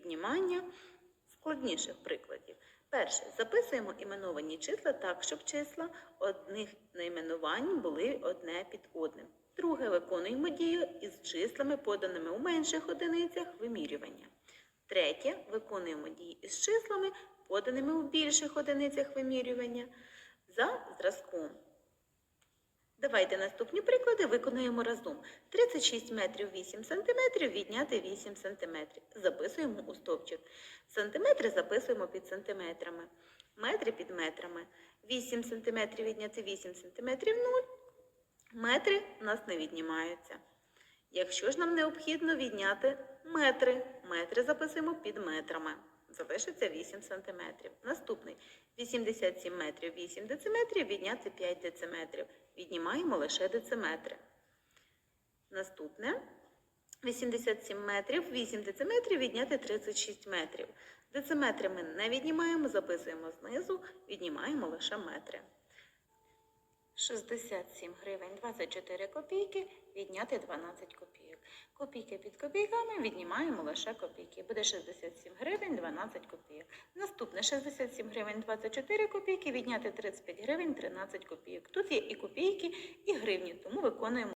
віднімання складніших прикладів. Перше. Записуємо іменовані числа так, щоб числа одних найменувань були одне під одним. Друге. Виконуємо дію із числами, поданими у менших одиницях вимірювання. Третє. Виконуємо дії із числами, поданими у більших одиницях вимірювання за зразком. Давайте наступні приклади виконуємо разом. 36 метрів 8 сантиметрів відняти 8 сантиметрів. Записуємо у стовпчик. Сантиметри записуємо під сантиметрами. Метри під метрами. 8 сантиметрів відняти 8 сантиметрів 0. Метри у нас не віднімаються. Якщо ж нам необхідно відняти метри, метри записуємо під метрами. Залишиться 8 см. Наступний 87 метрів 8 дециметрів відняти 5 дециметрів. Віднімаємо лише дециметри. Наступне 87 метрів 8 дециметрів відняти 36 метрів. Дециметри ми не віднімаємо, записуємо знизу, віднімаємо лише метри. 67 гривень 24 копійки відняти 12 копійок. Копійки під копійками віднімаємо лише копійки. Буде 67 гривень 12 копійок. Наступне 67 гривень 24 копійки відняти 35 гривень 13 копійок. Тут є і копійки, і гривні, тому виконуємо